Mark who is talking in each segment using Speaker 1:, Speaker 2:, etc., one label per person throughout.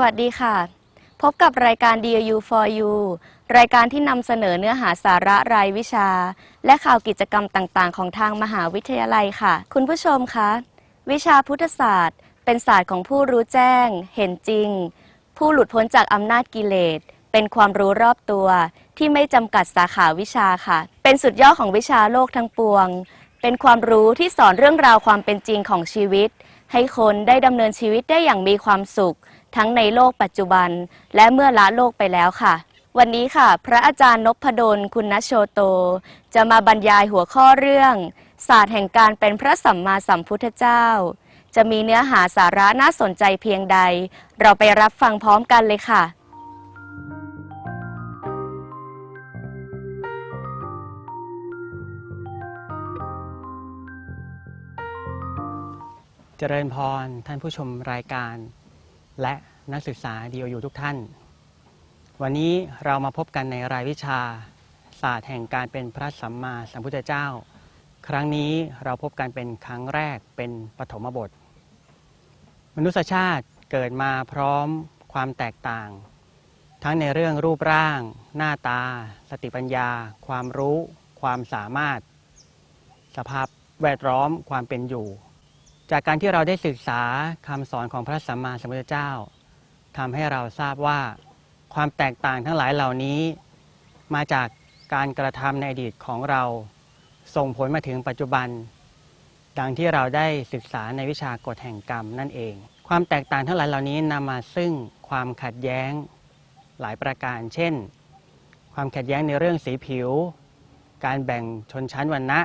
Speaker 1: สวัสดีค่ะ พบกับรายการ DU for You รายการที่นำเสนอเนื้อหาสาระรายวิชา และข่าวกิจกรรมต่างๆ ของทางมหาวิทยาลัยค่ะ คุณผู้ชมคะ วิชาพุทธศาสตร์ เป็นศาสตร์ของผู้รู้แจ้ง เห็นจริง ผู้หลุดพ้นจากอำนาจกิเลส เป็นความรู้รอบตัว ที่ไม่จำกัดสาขาวิชาค่ะ เป็นสุดยอดของวิชาโลกทั้งปวง เป็นความรู้ที่สอนเรื่องราวความเป็นจริงของชีวิต ให้คนได้ดำเนินชีวิตได้อย่างมีความสุข ทั้งในโลกปัจจุบัน และเมื่อละโลกไปแล้วค่ะ วันนี้ค่ะ พระอาจารย์นพดลคุณนโชโต จะมาบรรยายหัวข้อเรื่อง ศาสตร์แห่งการเป็นพระสัมมาสัมพุทธเจ้า จะมีเนื้อหาสาระน่าสนใจเพียงใด เราไปรับฟังพร้อมกันเลยค่ะ
Speaker 2: เจริญพรท่านผู้ชมรายการ และนักศึกษาดีอยูทุกท่าน วันนี้เรามาพบกันในรายวิชา ศาสตร์แห่งการเป็นพระสัมมาสัมพุทธเจ้า ครั้งนี้เราพบกันเป็นครั้งแรกเป็นปฐมบท มนุษยชาติเกิดมาพร้อมความแตกต่าง ทั้งในเรื่องรูปร่าง หน้าตา สติปัญญา ความรู้ ความสามารถ สภาพแวดล้อมความเป็นอยู่ จากการที่เราได้ศึกษาคำสอนของพระสัมมาสัมพุทธเจ้าทำให้เราทราบว่าความแตกต่างทั้งหลายเหล่านี้ มาจากการกระทำในอดีตของเรา ส่งผลมาถึงปัจจุบัน ดังที่เราได้ศึกษาในวิชากฎแห่งกรรมนั่นเอง ความแตกต่างทั้งหลายเหล่านี้นำมาซึ่งความขัดแย้งหลายประการ เช่น ความขัดแย้งในเรื่องสีผิว การแบ่งชนชั้นวรรณะ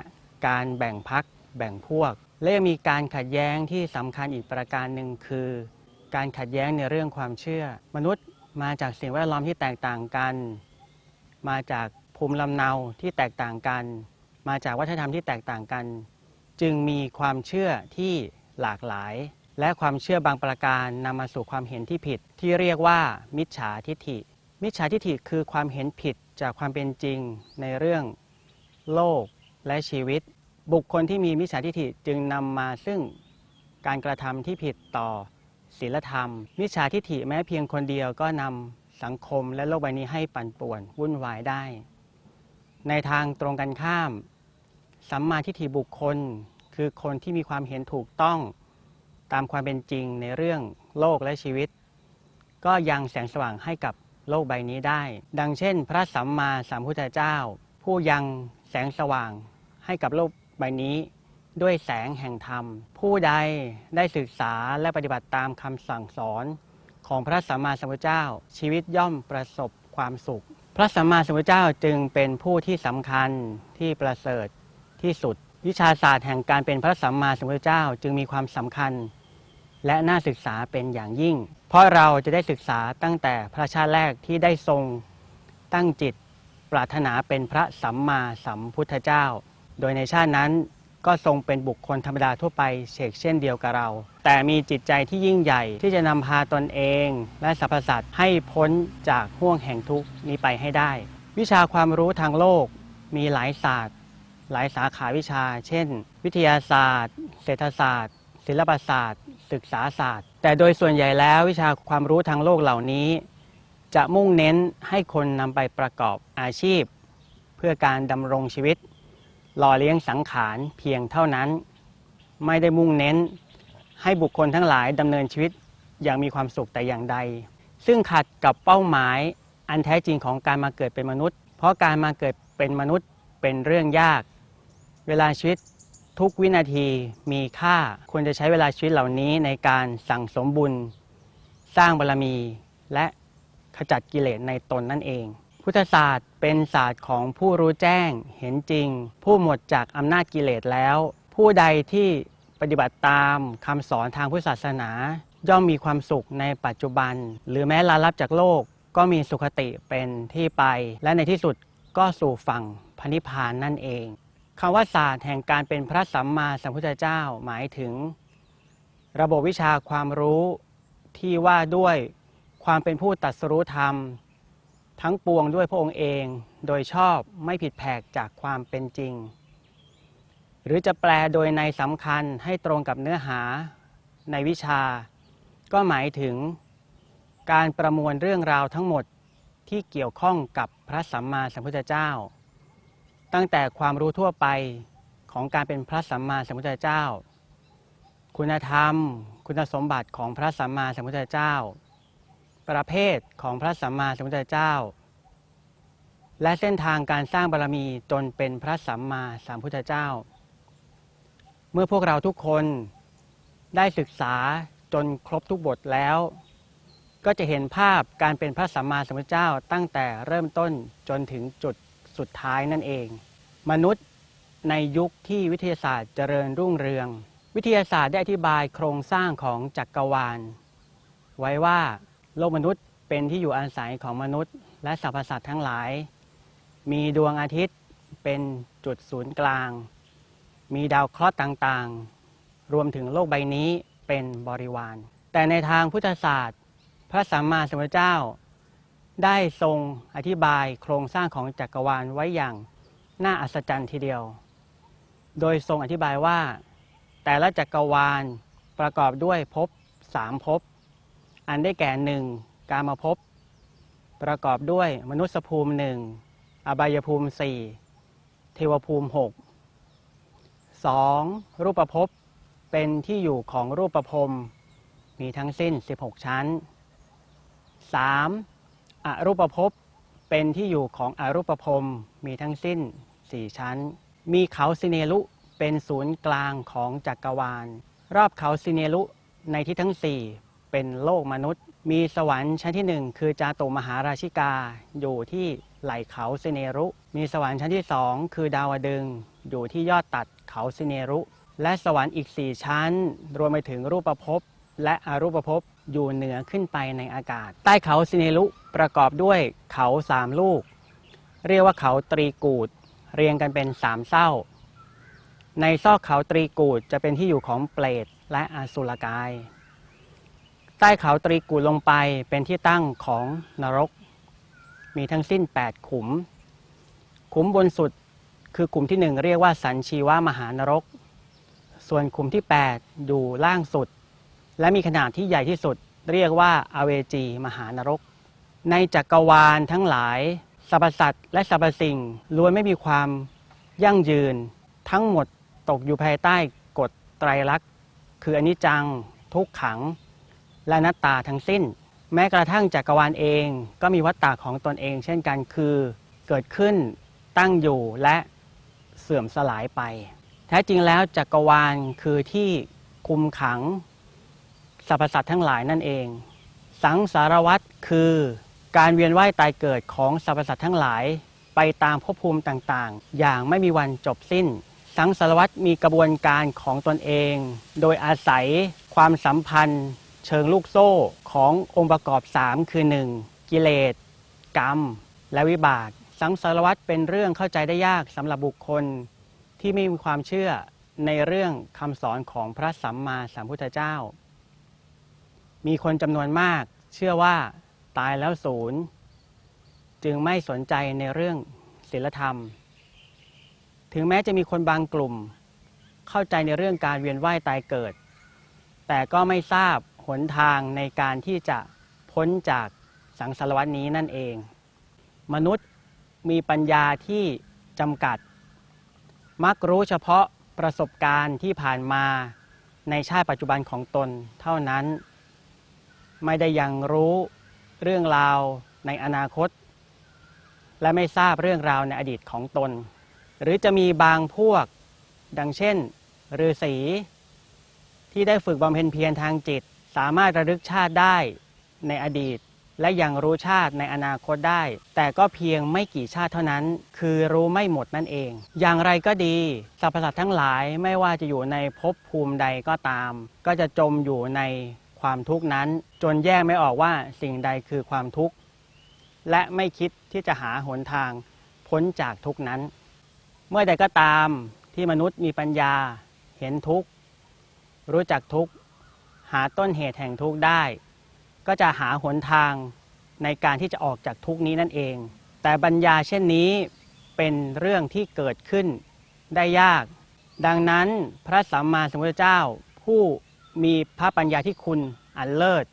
Speaker 2: การแบ่งพัก แบ่งพวก และยังมีการขัดแย้งที่สำคัญอีกประการหนึ่งคือ การขัดแย้งในเรื่องความเชื่อ มนุษย์มาจากสิ่งแวดล้อมที่แตกต่างกัน มาจากภูมิลำเนาที่แตกต่างกัน มาจากวัฒนธรรมที่แตกต่างกัน จึงมีความเชื่อที่หลากหลาย และความเชื่อบางประการนำมาสู่ความเห็นที่ผิด ที่เรียกว่า มิจฉาทิฏฐิ มิจฉาทิฏฐิคือความเห็นผิดจากความเป็นจริงในเรื่อง โลกและชีวิต บุคคลที่มีมิจฉาทิฏฐิจึงนำมาซึ่งการกระทำที่ผิดต่อศีลธรรม มิจฉาทิฏฐิแม้เพียงคนเดียวก็นำสังคมและโลกใบนี้ให้ปั่นป่วนวุ่นวายได้ ในทางตรงกันข้าม สัมมาทิฏฐิบุคคล คือคนที่มีความเห็นถูกต้องตามความเป็นจริงในเรื่องโลกและชีวิต ก็ยังแสงสว่างให้กับโลกใบนี้ได้ ดังเช่น พระสัมมาสัมพุทธเจ้า ผู้ยังแสงสว่างให้กับโลก ใบนี้ด้วยแสงแห่งธรรม ผู้ใดได้ศึกษาและปฏิบัติตามคำสั่งสอน ของพระสัมมาสัมพุทธเจ้า ชีวิตย่อมประสบความสุข พระสัมมาสัมพุทธเจ้าจึงเป็นผู้ที่สำคัญที่ประเสริฐที่สุด วิชาศาสตร์แห่งการเป็นพระสัมมาสัมพุทธเจ้าจึงมีความสำคัญ และน่าศึกษาเป็นอย่างยิ่ง เพราะเราจะได้ศึกษาตั้งแต่พระชาติแรกที่ได้ทรงตั้งจิต ปรารถนาเป็นพระสัมมาสัมพุทธเจ้า โดยในชาตินั้นก็ทรงเป็นบุคคลธรรมดาทั่วไปเฉกเช่นเดียวกับเรา แต่มีจิตใจที่ยิ่งใหญ่ที่จะนำพาตนเอง และสรรพสัตว์ให้พ้นจากห่วงแห่งทุกข์นี้ไปให้ได้ วิชาความรู้ทางโลกมีหลายศาสตร์ หลายสาขาวิชา เช่น วิทยาศาสตร์ เศรษฐศาสตร์ ศิลปศาสตร์ ศึกษาศาสตร์ แต่โดยส่วนใหญ่แล้ววิชาความรู้ทางโลกเหล่านี้ จะมุ่งเน้นให้คนนำไปประกอบอาชีพ เพื่อการดำรงชีวิต หล่อเลี้ยงสังขารเพียงเท่านั้น ไม่ได้มุ่งเน้น ให้บุคคลทั้งหลายดำเนินชีวิตอย่างมีความสุขแต่อย่างใด ซึ่งขัดกับเป้าหมายอันแท้จริงของการมาเกิดเป็นมนุษย์ เพราะการมาเกิดเป็นมนุษย์เป็นเรื่องยาก เวลาชีวิตทุกวินาทีมีค่าควรจะใช้เวลาชีวิตเหล่านี้ในการสั่งสมบุญ สร้างบารมีและขจัดกิเลสในตนนั่นเอง พุทธศาสตร์เป็นศาสตร์ของผู้รู้แจ้งเห็นจริง ผู้หมดจากอำนาจกิเลสแล้ว ผู้ใดที่ปฏิบัติตามคำสอนทางพุทธศาสนา ย่อมมีความสุขในปัจจุบัน หรือแม้ลาลับจากโลกก็มีสุขติเป็นที่ไป และในที่สุดก็สู่ฝั่งพระนิพพานนั่นเองคำว่าศาสตร์แห่งการเป็นพระสัมมาสัมพุทธเจ้าหมายถึง ระบบวิชาความรู้ที่ว่าด้วยความเป็นผู้ตัดสรู้ธรรม ทั้งปวงด้วยพระองค์เองโดยชอบไม่ผิดแผกจากความเป็นจริง หรือจะแปลโดยในสำคัญให้ตรงกับเนื้อหาในวิชา ก็หมายถึง การประมวลเรื่องราวทั้งหมดที่เกี่ยวข้องกับพระสัมมาสัมพุทธเจ้า ตั้งแต่ความรู้ทั่วไปของการเป็นพระสัมมาสัมพุทธเจ้า คุณธรรม คุณสมบัติของพระสัมมาสัมพุทธเจ้า ประเภทของพระสัมมาสัมพุทธเจ้า และเส้นทางการสร้างบารมีจนเป็นพระสัมมาสัมพุทธเจ้า เมื่อพวกเราทุกคนได้ศึกษาจนครบทุกบทแล้ว ก็จะเห็นภาพการเป็นพระสัมมาสัมพุทธเจ้าตั้งแต่เริ่มต้นจนถึงจุดสุดท้ายนั่นเอง มนุษย์ในยุคที่วิทยาศาสตร์เจริญรุ่งเรือง วิทยาศาสตร์ได้อธิบายโครงสร้างของจักรวาล ไว้ว่า โลกมนุษย์เป็นที่อยู่อาศัยของมนุษย์ และสรรพสัตว์ทั้งหลาย มีดวงอาทิตย์เป็นจุดศูนย์กลาง มีดาวเคราะห์ต่างๆ รวมถึงโลกใบนี้เป็นบริวาร แต่ในทางพุทธศาสตร์ พระสัมมาสัมพุทธเจ้า ได้ทรงอธิบายโครงสร้างของจักรวาลไว้อย่างน่าอัศจรรย์ทีเดียว โดยทรงอธิบายว่า แต่ละจักรวาลประกอบด้วยภพสามภพ อันได้แก่หนึ่งการมภพบ ประกอบด้วยมนุษยภูมิหนึ่งอบายภูมิสี่เทวภูมิหกสองรูปภพเป็นที่อยู่ของรูปภพมีทั้งสิ้น 16 ชั้น 3. อรูปภพเป็นที่อยู่ของอรูปภพมีทั้งสิ้น 4 ชั้น มีเขาสิเนลุเป็นศูนย์กลางของจักรวาล รอบเขาสิเนลุในที่ทั้ง4 เป็นโลกมนุษย์ มีสวรรค์ชั้นที่ 1 คือจาตุมหาราชิกา อยู่ที่ไหล่เขาสิเนรุ มีสวรรค์ชั้นที่ 2 คือดาวดึง อยู่ที่ยอดตัดเขาสิเนรุ และสวรรค์อีก 4 ชั้น รวมไปถึงรูปภพและอรูปภพอยู่เหนือขึ้นไปในอากาศ ใต้เขาสิเนลุประกอบด้วยเขาสามลูก เรียกว่าเขาตรีกูด เรียงกันเป็นสามเศร้า ในซอกเขาตรีกูดจะเป็นที่อยู่ของเปรตและอสุรกาย ใต้เขาตรีกูลงไปเป็นที่ตั้งของนรก มีทั้งสิ้น 8 ขุม ขุมบนสุดคือขุมที่หนึ่งเรียกว่าสันชีวามหานรก ส่วนขุมที่ 8 อยู่ล่างสุด และมีขนาดที่ใหญ่ที่สุด เรียกว่าอเวจีมหานรก ในจักรวาลทั้งหลายสรรพสัตว์และสรรพสิ่งล้วนไม่มีความยั่งยืน ทั้งหมดตกอยู่ภายใต้กฎไตรลักษณ์คืออนิจจัง ทุกขัง และนัตตาทั้งสิ้น แม้กระทั่งจักรวาลเองก็มีวัฏฏะของตนเอง เช่นกันคือเกิดขึ้นตั้งอยู่และเสื่อมสลายไป แท้จริงแล้วจักรวาลคือที่คุมขังสรรพสัตว์ทั้งหลายนั่นเอง สังสารวัตรคือการเวียนว่ายตายเกิดของสรรพสัตว์ทั้งหลายไปตามภพภูมิต่างๆ อย่างไม่มีวันจบสิ้น สังสารวัตรมีกระบวนการของตนเอง โดยอาศัยความสัมพันธ์ เชิงลูกโซ่ขององค์ประกอบ 3 คือ 1. กิเลส กรรม และวิบาก สังสารวัตเป็นเรื่องเข้าใจได้ยากสำหรับบุคคลที่ไม่มีความเชื่อในเรื่องคำสอนของพระสัมมาสัมพุทธเจ้า มีคนจำนวนมากเชื่อว่าตายแล้วศูนย์ จึงไม่สนใจในเรื่องศีลธรรม ถึงแม้จะมีคนบางกลุ่ม เข้าใจในเรื่องการเวียนว่ายตายเกิด แต่ก็ไม่ทราบ หนทางในการที่จะพ้นจากสังสารวัตนี้นั่นเอง มนุษย์มีปัญญาที่จำกัด มักรู้เฉพาะประสบการณ์ที่ผ่านมาในชาติปัจจุบันของตนเท่านั้น ไม่ได้ยังรู้เรื่องราวในอนาคต และไม่ทราบเรื่องราวในอดีตของตน หรือจะมีบางพวกดังเช่นฤาษีที่ได้ฝึกบำเพ็ญเพียรทางจิต สามารถระลึกชาติได้ในอดีต และยังรู้ชาติในอนาคตได้ แต่ก็เพียงไม่กี่ชาติเท่านั้น คือรู้ไม่หมดนั่นเอง อย่างไรก็ดีสรรพสัตว์ทั้งหลายไม่ว่าจะอยู่ในภพภูมิใดก็ตาม ก็จะจมอยู่ในความทุกข์นั้น จนแยกไม่ออกว่าสิ่งใดคือความทุกข์และไม่คิดที่จะหาหนทางพ้นจากทุกข์นั้น เมื่อใดก็ตามที่มนุษย์มีปัญญาเห็นทุกข์ รู้จักทุกข์ หาต้นเหตุแห่งทุกข์ได้ ก็จะหาหนทางในการที่จะออกจากทุกข์นี้นั่นเอง แต่ปัญญาเช่นนี้เป็นเรื่องที่เกิดขึ้นได้ยาก ดังนั้นพระสัมมาสัมพุทธเจ้า ผู้มีพระปัญญาที่คุณอันเลิศ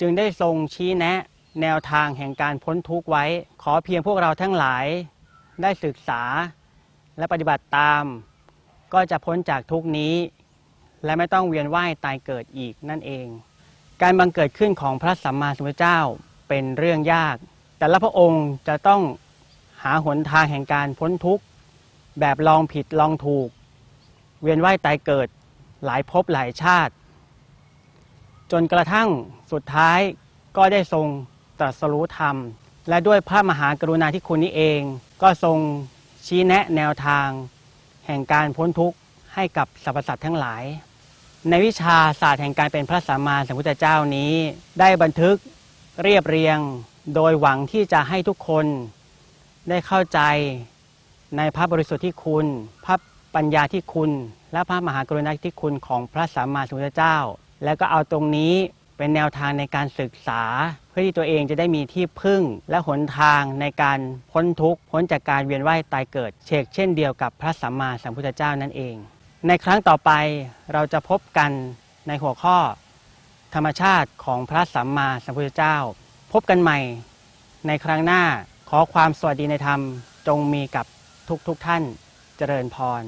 Speaker 2: จึงได้ทรงชี้แนะแนวทางแห่งการพ้นทุกข์ไว้ ขอเพียงพวกเราทั้งหลายได้ศึกษาและปฏิบัติตาม ก็จะพ้นจากทุกข์นี้ และไม่ต้องเวียนว่ายตายเกิดอีกนั่นเอง การบังเกิดขึ้นของพระสัมมาสัมพุทธเจ้าเป็นเรื่องยาก แต่ละพระองค์จะต้องหาหนทางแห่งการพ้นทุกข์ แบบลองผิดลองถูก เวียนว่ายตายเกิดหลายภพหลายชาติ จนกระทั่งสุดท้ายก็ได้ทรงตรัสรู้ธรรม และด้วยพระมหากรุณาธิคุณนี้เอง ก็ทรงชี้แนะแนวทาง แห่งการพ้นทุกข์ให้กับสรรพสัตว์ทั้งหลาย ในวิชาศาสตร์แห่งการเป็นพระสัมมาสัมพุทธเจ้านี้ ได้บันทึกเรียบเรียงโดยหวังที่จะให้ทุกคนได้เข้าใจในพระบริสุทธิ์ที่คุณ พระปัญญาที่คุณ และพระมหากรุณาธิคุณของพระสัมมาสัมพุทธเจ้า แล้วก็เอาตรงนี้เป็นแนวทางในการศึกษา เพื่อที่ตัวเองจะได้มีที่พึ่งและหนทางในการพ้นทุกข์พ้นจากการเวียนว่ายตายเกิด เชกเช่นเดียวกับพระสัมมาสัมพุทธเจ้านั่นเอง ในครั้งต่อไปเราจะพบกันในหัวข้อ ธรรมชาติของพระสัมมาสัมพุทธเจ้า พบกันใหม่ ในครั้งหน้าขอความสวัสดีในธรรมจงมีกับทุกทุกท่านเจริญพร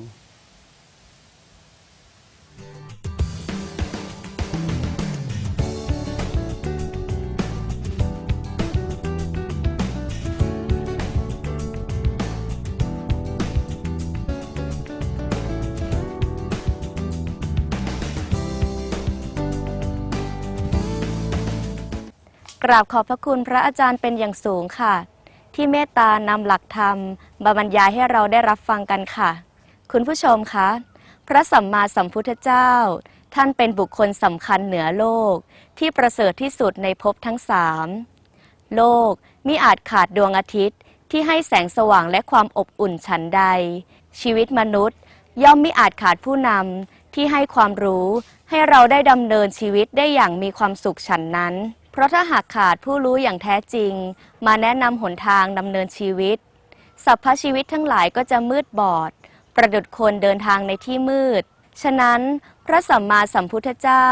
Speaker 1: กราบขอบพระคุณพระอาจารย์เป็นอย่างสูงค่ะ ที่เมตตานำหลักธรรมมาบรรยายให้เราได้รับฟังกันค่ะ คุณผู้ชมคะ พระสัมมาสัมพุทธเจ้า ท่านเป็นบุคคลสำคัญเหนือโลก ที่ประเสริฐที่สุดในภพทั้งสามโลกมิอาจขาดดวงอาทิตย์ที่ให้แสงสว่างและความอบอุ่นฉันใด ชีวิตมนุษย์ ย่อมมิอาจขาดผู้นำที่ให้ความรู้ ให้เราได้ดำเนินชีวิตได้อย่างมีความสุขฉันนั้น เพราะถ้าหากขาดผู้รู้อย่างแท้จริง มาแนะนำหนทางดำเนินชีวิตสัพพชีวิตทั้งหลายก็จะมืดบอด ประดุดคนเดินทางในที่มืด ฉะนั้นพระสัมมาสัมพุทธเจ้า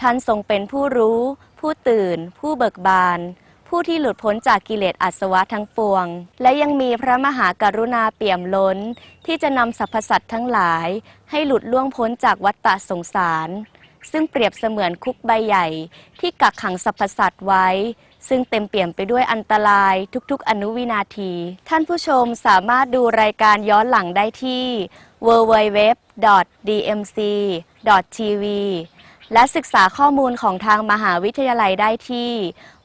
Speaker 1: ท่านทรงเป็นผู้รู้ ผู้ตื่น ผู้เบิกบาน ผู้ที่หลุดพ้นจากกิเลสอาสวะทั้งปวง และยังมีพระมหากรุณาเปี่ยมล้น ที่จะนำสรรพสัตว์ทั้งหลาย ให้หลุดล่วงพ้นจากวัฏฏะสงสาร ซึ่งเปรียบเสมือนคุกใบใหญ่ ที่กักขังสรรพสัตว์ไว้ ซึ่งเต็มเปี่ยมไปด้วยอันตรายทุกๆ อนุวินาที ท่านผู้ชมสามารถดูรายการย้อนหลังได้ที่ www.dmc.tv และศึกษาข้อมูลของทางมหาวิทยาลัยได้ที่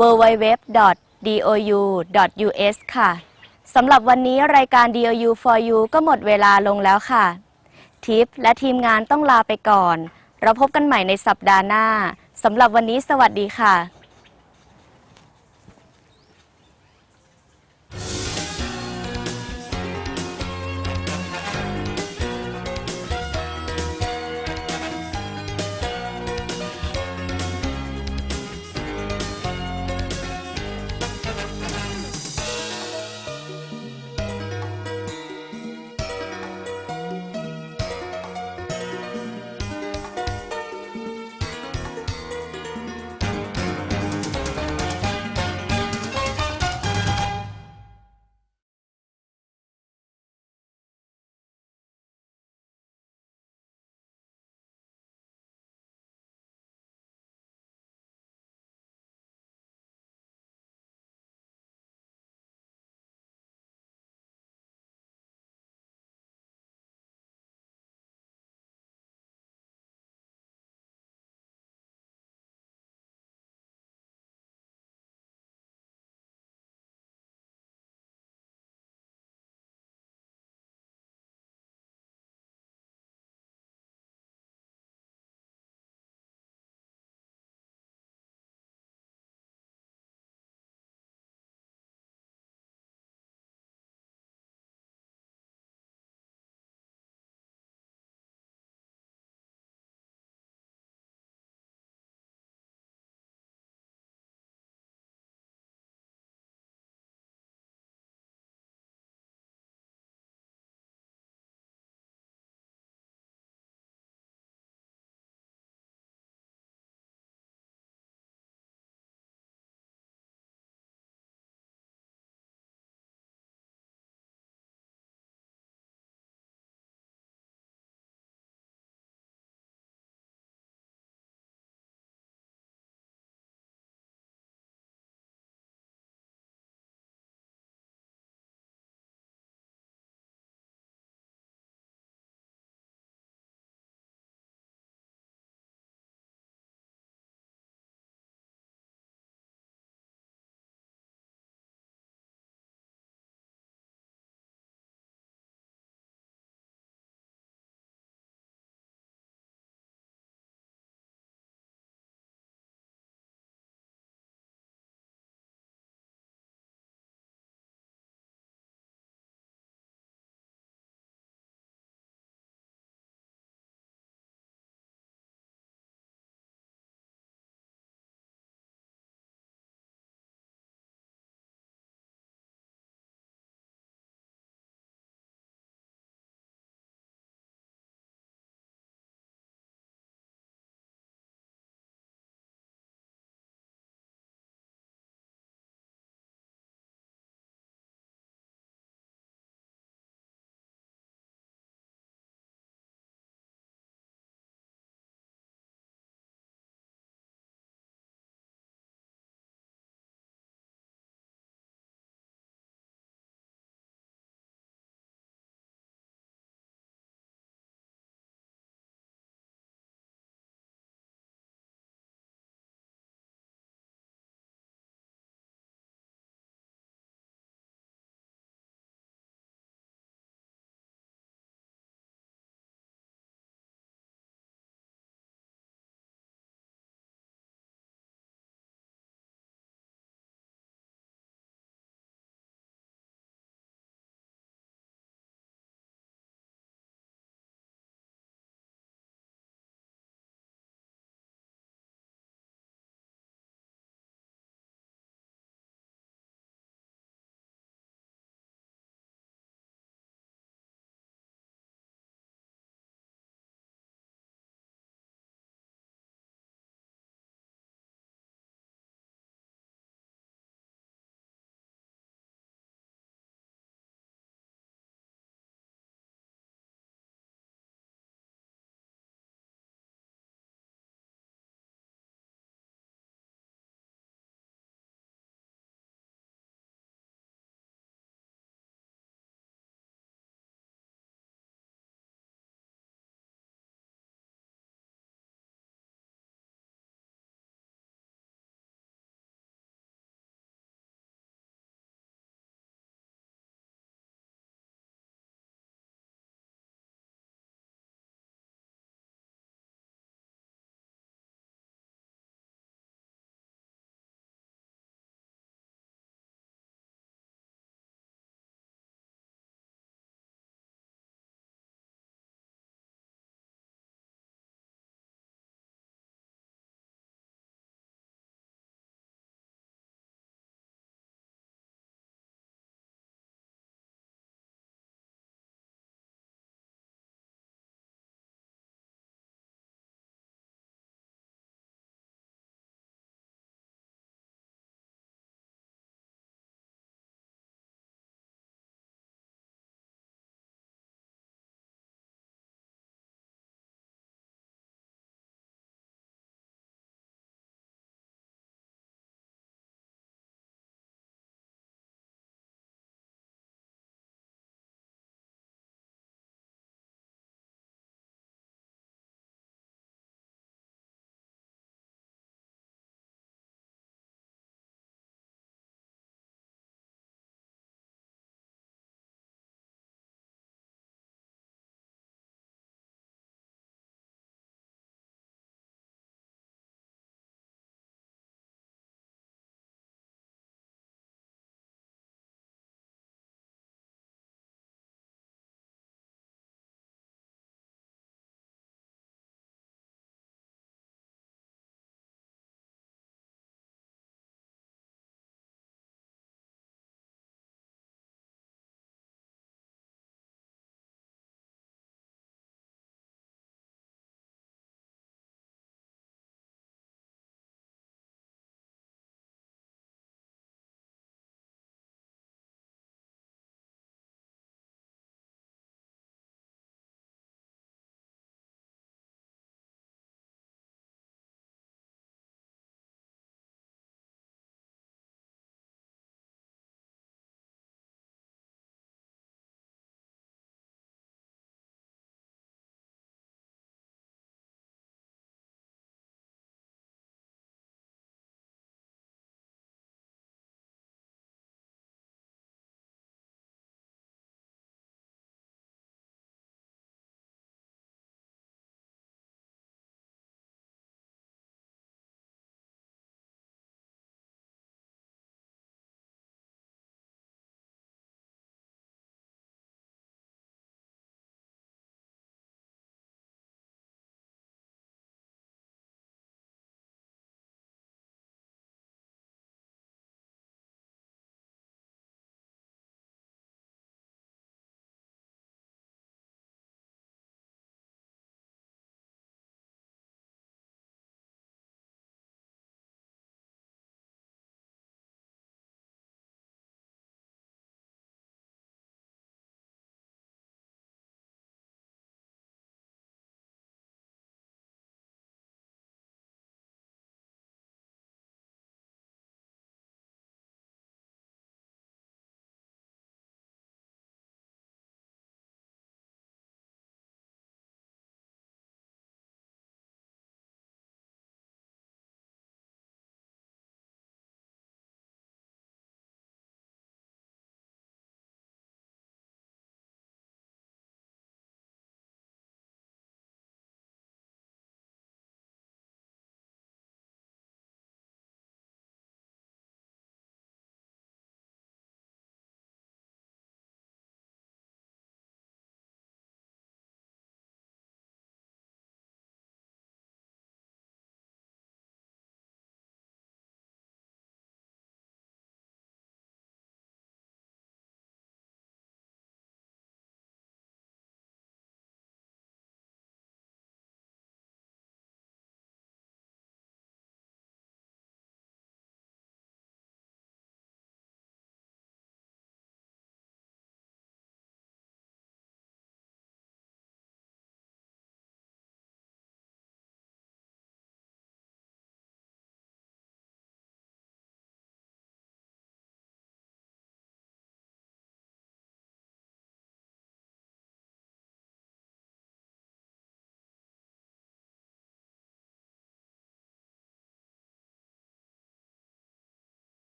Speaker 1: www.dou.us ค่ะ สำหรับวันนี้รายการ DOU for You ก็หมดเวลาลงแล้วค่ะ ทิปและทีมงานต้องลาไปก่อน เราพบกันใหม่ในสัปดาห์หน้าสำหรับวันนี้สวัสดีค่ะ